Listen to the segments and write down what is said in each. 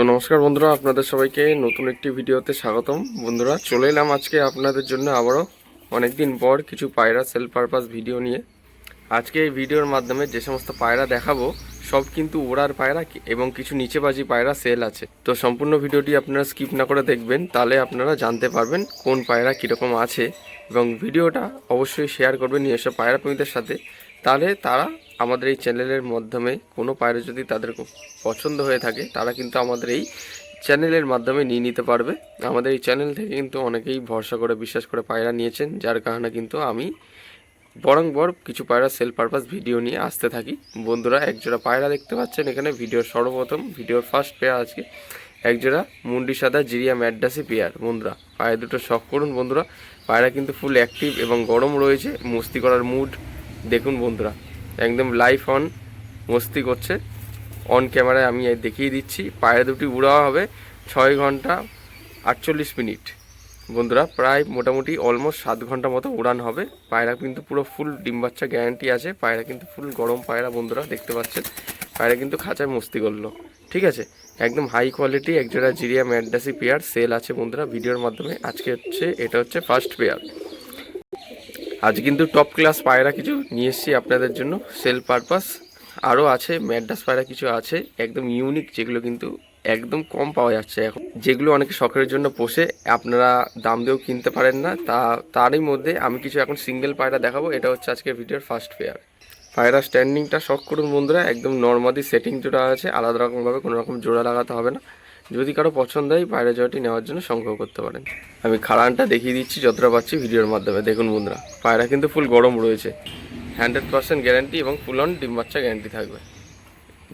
তো নমস্কার বন্ধুরা, আপনাদের সবাইকে নতুন একটি ভিডিওতে স্বাগতম। বন্ধুরা, চলে এলাম আজকে আপনাদের জন্য আবারও অনেকদিন পর কিছু পায়রা সেল পারপাস ভিডিও নিয়ে। আজকে এই ভিডিওর মাধ্যমে যে সমস্ত পায়রা দেখাবো, সব কিন্তু ওড়ার পায়রা এবং কিছু নিচেবাজি পায়রা সেল আছে। তো সম্পূর্ণ ভিডিওটি আপনারা স্কিপ না করে দেখবেন, তাহলে আপনারা জানতে পারবেন কোন পায়রা কীরকম আছে। এবং ভিডিওটা অবশ্যই শেয়ার করবেন নিজস্ব পায়রা প্রেমীদের সাথে। তাহলে তারা আমাদের এই চ্যানেলের মাধ্যমে কোনো পায়রা যদি তাদের পছন্দ হয়ে থাকে, তারা কিন্তু আমাদের এই চ্যানেলের মাধ্যমে নিয়ে নিতে পারবে। আমাদের এই চ্যানেল থেকে কিন্তু অনেকেই ভরসা করে, বিশ্বাস করে পায়রা নিয়েছেন, যার কারণে কিন্তু আমি বরংবর কিছু পায়রা সেল পারপাস ভিডিও নিয়ে আসতে থাকি। বন্ধুরা, একজোড়া পায়রা দেখতে পাচ্ছেন এখানে, ভিডিওর সর্বপ্রথম, ভিডিওর ফার্স্ট পেয়ার আজকে। একজোড়া মুন্ডি সাদা জিরিয়া ম্যাডাসি পেয়ার বন্ধুরা, পায়ে দুটো শখ করুন বন্ধুরা। পায়রা কিন্তু ফুল অ্যাক্টিভ এবং গরম রয়েছে, মস্তি করার মুড দেখুন বন্ধুরা। একদম লাইভ অন মস্তি করছে। অন ক্যামেরায় আমি দেখিয়ে দিচ্ছি। পায়রা দুটি উড়াওয়া হবে। ছয় ঘণ্টা আটচল্লিশ মিনিট। বন্ধুরা, প্রায় মোটামুটি অলমোস্ট সাত ঘণ্টা মতো উড়ান হবে। পায়রা কিন্তু পুরো ফুল ডিম বাচ্চা গ্যারান্টি আছে। পায়রা কিন্তু ফুল গরম পায়রা, বন্ধুরা, দেখতে পাচ্ছেন? পায়রা কিন্তু খাঁচায় মস্তি করল। ঠিক আছে? একদম হাই কোয়ালিটি একজোড়া জিরিয়া ম্যাডাসি পেয়ার সেল আছে, বন্ধুরা। ভিডিওর মাধ্যমে আজকে হচ্ছে, এটা হচ্ছে ফার্স্ট পেয়ার আজ কিন্তু টপ ক্লাস পায়রা কিছু নিয়ে এসেছি আপনাদের জন্য। সেল পারপাস আরও আছে ম্যাডাস পায়রা কিছু আছে, একদম ইউনিক যেগুলো কিন্তু একদম কম পাওয়া যাচ্ছে এখন। যেগুলো অনেকে শখের জন্য পোষে, আপনারা দাম দিয়েও কিনতে পারেন না। তা, তারই মধ্যে আমি কিছু এখন সিঙ্গেল পায়রা দেখাবো, এটা হচ্ছে আজকের ভিডিওর ফার্স্ট পেয়ার পায়রা স্ট্যান্ডিংটা শখ করুন বন্ধুরা, একদম নর্মালি সেটিং জোড়া আছে, আলাদা রকমভাবে কোনো রকম জোড়া লাগাতে হবে না। যদি কারও পছন্দ হয় পায়রা জোড়াটি নেওয়ার জন্য সংগ্রহ করতে পারেন। আমি খাড়ানটা দেখিয়ে দিচ্ছি, যতটা পাচ্ছি ভিডিওর মাধ্যমে। দেখুন বন্ধুরা, পায়রা কিন্তু ফুল গরম রয়েছে। হান্ড্রেড পার্সেন্ট গ্যারান্টি এবং ফুল অন ডিম বাচ্চা গ্যারান্টি থাকবে।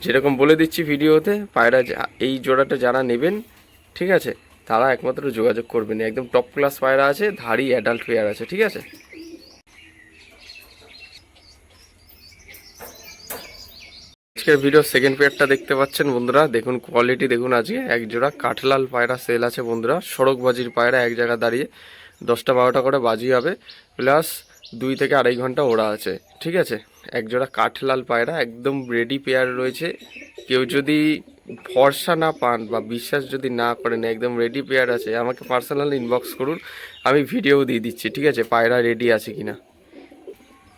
যেরকম বলে দিচ্ছি ভিডিওতে, পায়রা এই জোড়াটা যারা নেবেন, ঠিক আছে, তারা একমাত্র যোগাযোগ করবেন। একদম টপ ক্লাস পায়রা আছে, ধাড়ি অ্যাডাল্ট পেয়ার আছে, ঠিক আছে? আজকের ভিডিও সেকেন্ড পেয়ারটা দেখতে পাচ্ছেন বন্ধুরা। দেখুন কোয়ালিটি দেখুন আজকে এক জোড়া কাঠলাল পায়রা সেল আছে বন্ধুরা। সড়ক বাজির পায়রা এক জায়গা দাঁড়িয়ে দশটা বারোটা করে বাজি হবে। প্লাস দুই থেকে আড়াই ঘণ্টা ওড়া আছে, ঠিক আছে? এক জোড়া কাঠলাল পায়রা, একদম রেডি পেয়ার রয়েছে। কেউ যদি ভরসা না পান বা বিশ্বাস যদি না করেন, একদম রেডি পেয়ার আছে, আমাকে পার্সোনালি ইনবক্স করুন। আমি ভিডিও দিয়ে দিচ্ছি, ঠিক আছে? পায়রা রেডি আছে কিনা।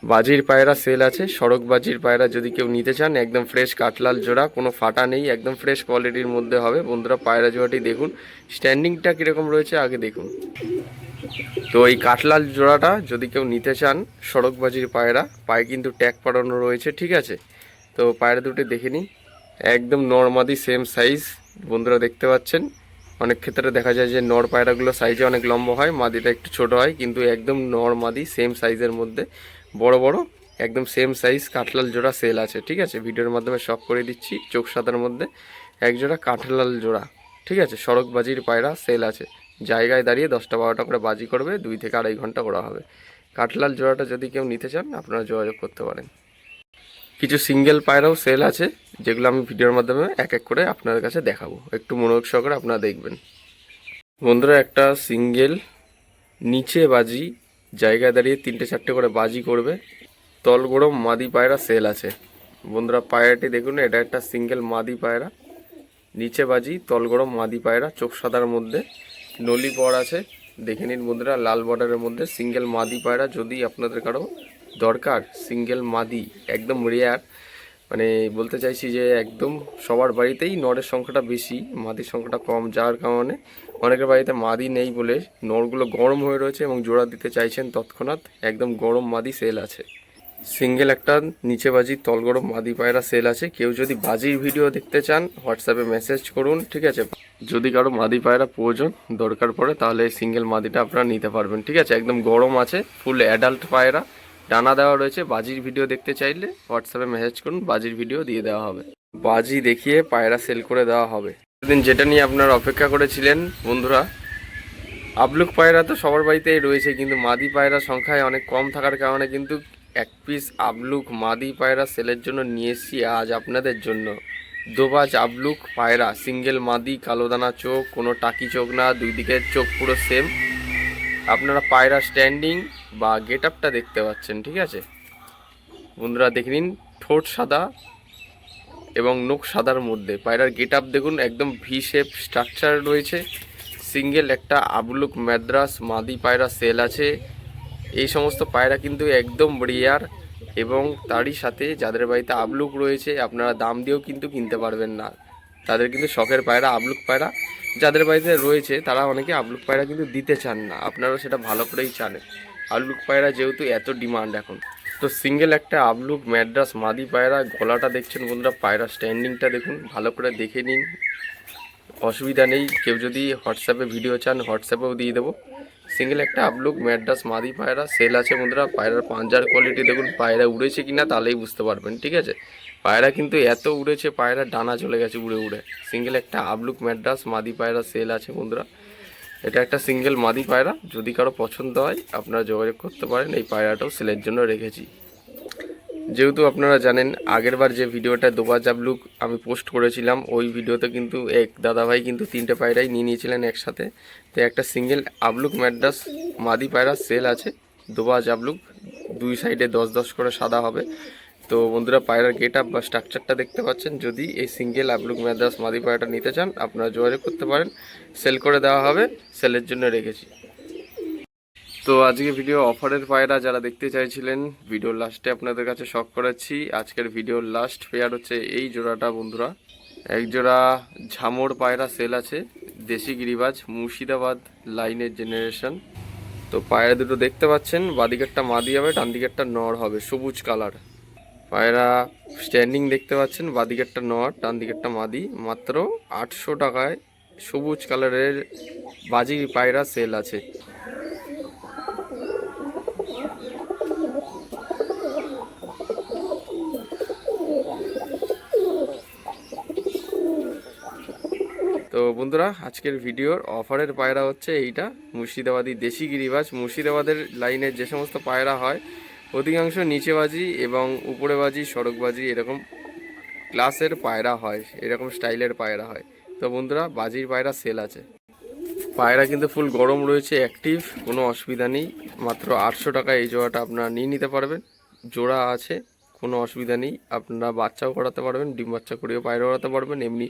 বাজির পায়রা সেল আছে। সড়ক বাজির পায়রা যদি কেউ নিতে চান, একদম ফ্রেশ কাঠলাল জোড়া, কোনো ফাটা নেই, একদম ফ্রেশ কোয়ালিটির মধ্যে হবে। বন্ধুরা, পায়রা জোড়াটি দেখুন। স্ট্যান্ডিংটা কীরকম রয়েছে, আগে দেখুন। তো এই কাঠলাল জোড়াটা যদি কেউ নিতে চান, সড়ক বাজির পায়রা, পায়ে কিন্তু ট্যাগ পড়ানো রয়েছে, ঠিক আছে? তো পায়রা দুটি দেখে নিন। একদম নর্মাদি সেম সাইজ বন্ধুরা দেখতে পাচ্ছেন। অনেক ক্ষেত্রে দেখা যায় যে নর পায়রাগুলো সাইজে অনেক লম্বা হয়, মাদিটা একটু ছোট হয়, কিন্তু একদম নর মাদি সেম সাইজের মধ্যে। বড় বড়, একদম সেম সাইজ কাঠলাল জোড়া সেল আছে, ঠিক আছে? ভিডিওর মাধ্যমে সব করে দিচ্ছি, চোখ সাদার মধ্যে এক জোড়া কাঠলাল জোড়া, ঠিক আছে? সড়ক বাজির পায়রা সেল আছে। জায়গায় দাঁড়িয়ে দশটা বারোটা করে বাজি করবে, দুই থেকে আড়াই ঘণ্টা ওরা হবে। কাঠলাল জোড়াটা যদি কেউ নিতে চান, আপনারা যোগাযোগ করতে পারেন। কিছু সিঙ্গেল পায়রাও সেল আছে, যেগুলো আমি ভিডিওর মাধ্যমে এক এক করে আপনাদের কাছে দেখাবো। একটু মনোযোগ সহকারে আপনারা দেখবেন। বন্ধুরা, একটা সিঙ্গেল নিচে বাজি জায়গায় দাঁড়িয়ে তিনটে চারটে করে বাজি করবে। তল গরম, মাদি পায়রা, সেল আছে। বন্ধুরা, পায়রাটি দেখুন, এটা একটা সিঙ্গেল মাদি পায়রা। নিচে বাজি, তল গরম, মাদি পায়রা, চোখ সাদার মধ্যে। নলি পর আছে, দেখে নিন বন্ধুরা, লাল বর্ডারের মধ্যে সিঙ্গেল মাদি পায়রা। যদি আপনাদের কারও দরকার, সিঙ্গেল মাদি, একদম রেয়ার মানে বলতে চাইছি যে একদম সবার বাড়িতেই নরের সংখ্যাটা বেশি, মাদির সংখ্যাটা কম, যার কারণে অনেকের বাড়িতে মাদি নেই বলে নরগুলো গরম হয়ে রয়েছে এবং জোড়া দিতে চাইছেন তৎক্ষণাৎ একদম গরম মাদি সেল আছে। সিঙ্গেল একটা নিচে বাজি তলগরম মাদি পায়রা সেল আছে। কেউ যদি বাজির ভিডিও দেখতে চান, হোয়াটসঅ্যাপে মেসেজ করুন, ঠিক আছে? যদি কারও মাদি পায়রা প্রয়োজন দরকার পড়ে, তাহলে সিঙ্গেল মাদিটা আপনারা নিতে পারবেন, ঠিক আছে? একদম গরম আছে, ফুল অ্যাডাল্ট পায়রা। ডানা দেওয়া রয়েছে। বাজির ভিডিও দেখতে চাইলে হোয়াটসঅ্যাপে মেসেজ করুন, বাজির ভিডিও দিয়ে দেওয়া হবে। বাজি দেখিয়ে পায়রা সেল করে দেওয়া হবে। দিন যেটা নিয়ে আপনারা অপেক্ষা করেছিলেন, বন্ধুরা, আবলুক পায়রা তো সবার বাড়িতেই রয়েছে, কিন্তু মাদি পায়রা সংখ্যায় অনেক কম থাকার কারণে কিন্তু এক পিস আবলুক মাদি পায়রা সেলের জন্য নিয়ে এসেছি আজ আপনাদের জন্য। দোবাজ আবলুক পায়রা সিঙ্গেল মাদি কালোদানা চোখ, কোনো টাকি চোখ না, দুই দিকের চোখ পুরো সেম আপনারা পায়রা স্ট্যান্ডিং বা গেট আপটা দেখতে পাচ্ছেন, ঠিক আছে? বন্ধুরা, দেখে নিন, ঠোঁট সাদা এবং নোক সাদার মধ্যে। পায়রার গেট আপ দেখুন, একদম ভি শেপ স্ট্রাকচার রয়েছে। সিঙ্গেল একটা আবলুক ম্যাদ্রাস, মাদি পায়রা সেল আছে। এই সমস্ত পায়রা কিন্তু একদম রেয়ার এবং তারই সাথে যাদের বাড়িতে আবলুক রয়েছে, আপনারা দাম দিয়েও কিন্তু কিনতে পারবেন না। তাদের কিন্তু শখের পায়রা, আবলুক পায়রা যাদের বাড়িতে রয়েছে, তারা অনেকে আবলুক পায়রা কিন্তু দিতে চান না। আপনারাও সেটা ভালো করেই জানেন। আবলুক পায়রা যেহেতু এত ডিমান্ড এখন। তো সিঙ্গেল একটা আবলুক, ম্যাড্রাস, মাদি পায়রা, গলাটা দেখছেন বন্ধুরা, পায়রা স্ট্যান্ডিংটা দেখুন, ভালো করে দেখে নিন। অসুবিধা নেই, কেউ যদি হোয়াটসঅ্যাপে ভিডিও চান, হোয়াটসঅ্যাপেও দিয়ে দেবো। সিঙ্গেল একটা আপলুক ম্যাড্রাস, মাদি পায়রা সেল আছে বন্ধুরা, পায়রার পাঞ্জার কোয়ালিটি দেখুন, পায়রা উড়েছে কি না তাহলেই বুঝতে পারবেন, ঠিক আছে? পায়রা কিন্তু এত উড়েছে পায়রা ডানা চলে গেছে উড়ে উড়ে। সিঙ্গেল একটা আবলুক, ম্যাড্রাস, মাদি পায়রা সেল আছে বন্ধুরা। এটা একটা সিঙ্গেল মাদি পায়রা। যদি কারও পছন্দ হয়, আপনারা যোগাযোগ করতে পারেন। এই পায়রাটাও সেলের জন্য রেখেছি। যেহেতু আপনারা জানেন আগেরবার যে ভিডিওটা দোবা জাবলুক আমি পোস্ট করেছিলাম, ওই ভিডিওতে কিন্তু এক দাদাভাই কিন্তু তিনটে পায়রাই নিয়ে নিয়েছিলেন একসাথে। তো একটা সিঙ্গেল আবলুক ম্যাড্রাস মাদি পায়রা সেল আছে। দোবা জাবলুক দুই সাইডে দশ দশ করে সাদা হবে। তো বন্ধুরা পায়রার গেট আপ বা স্ট্রাকচারটা দেখতে পাচ্ছেন। যদি এই সিঙ্গেল আবলুক ম্যাড্রাস মাদি পায়রাটা নিতে চান, আপনারা যোগাযোগ করতে পারেন। সেল করে দেওয়া হবে সেলের জন্য রেখেছি। তো আজকে ভিডিও অফারের পায়রা যারা দেখতে চাইছিলেন ভিডিওর লাস্টে আপনাদের কাছে শখ করাচ্ছি। আজকের ভিডিওর লাস্ট পেয়ার হচ্ছে এই জোড়াটা বন্ধুরা। এক জোড়া ঝামর পায়রা সেল আছে, দেশি গিরিবাজ, মুর্শিদাবাদ লাইনের জেনারেশন তো পায়রা দুটো দেখতে পাচ্ছেন, বাদিকেরটা মাদি হবে ডান দিকেরটা নর হবে, সবুজ কালার পায়রা স্ট্যান্ডিং দেখতে পাচ্ছেন, বাদিকেরটা নর ডান দিকেরটা মাদি। মাত্র আটশো টাকায় সবুজ কালারের বাজি পায়রা সেল আছে। তো বন্ধুরা, আজকের ভিডিওর অফারের পায়রা হচ্ছে এইটা, মুর্শিদাবাদী দেশি গিরিবাজ। মুর্শিদাবাদের লাইনের যে সমস্ত পায়রা হয় অধিকাংশ নিচেবাজি এবং উপরে উপরেবাজি, সড়কবাজি এরকম ক্লাসের পায়রা হয়, এরকম স্টাইলের পায়রা হয়। তো বন্ধুরা, বাজির পায়রা সেল আছে। পায়রা কিন্তু ফুল গরম রয়েছে অ্যাক্টিভ কোনো অসুবিধা নেই। মাত্র আটশো টাকা এই জোড়াটা আপনারা নিয়ে নিতে পারবেন। জোড়া আছে, কোনো অসুবিধা নেই। আপনারা বাচ্চাও করাতে পারবেন, ডিম বাচ্চা করেও পায়রা করাতে পারবেন। এমনি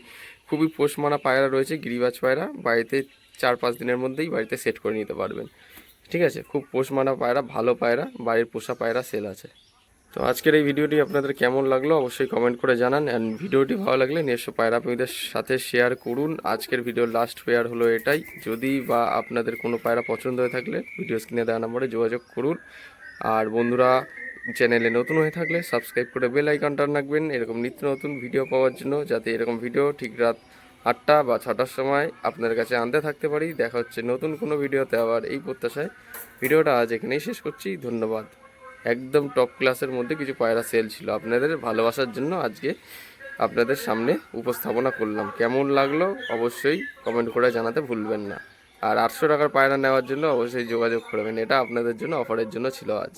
খুবই পোষ মানা পায়রা রয়েছে, গিরিবাজ পায়রা। বাড়িতে চার পাঁচ দিনের মধ্যেই বাড়িতে সেট করে নিতে পারবেন। ঠিক আছে? খুব পোষ মানা পায়রা, ভালো পায়রা, বাড়ির পোষা পায়রা, সেল আছে। তো আজকের এই ভিডিওটি আপনাদের কেমন লাগল অবশ্যই কমেন্ট করে জানান। অ্যান্ড ভিডিওটি ভালো লাগলে নিজস্ব পায়রা প্রেমীদের সাথে শেয়ার করুন। আজকের ভিডিওর লাস্ট পেয়ার হলো এটাই। যদি বা আপনাদের কোনো পায়রা পছন্দ হয়ে থাকলে ভিডিও স্ক্রিনে দেওয়া নম্বরে যোগাযোগ করুন। আর বন্ধুরা চ্যানেলে নতুন হয়ে থাকলে সাবস্ক্রাইব করে বেল আইকনটা রাখবেন। এরকম নিত্য নতুন ভিডিও পাওয়ার জন্য, যাতে এরকম ভিডিও ঠিক রাত আটটা বা ছটার সময় আপনার কাছে আনতে থাকতে পারি। দেখা হচ্ছে নতুন কোনো ভিডিওতে আবার এই প্রত্যাশায়। ভিডিওটা আজ এখানেই শেষ করছি। ধন্যবাদ। একদম টপ ক্লাসের মধ্যে কিছু পায়রা সেল ছিল আপনাদের ভালোবাসার জন্য আজকে আপনাদের সামনে উপস্থাপনা করলাম। কেমন লাগল অবশ্যই কমেন্ট করে জানাতে ভুলবেন না। আর আটশো টাকার পায়রা নেওয়ার জন্য অবশ্যই যোগাযোগ করবেন। এটা আপনাদের জন্য অফারের জন্য ছিল আজ।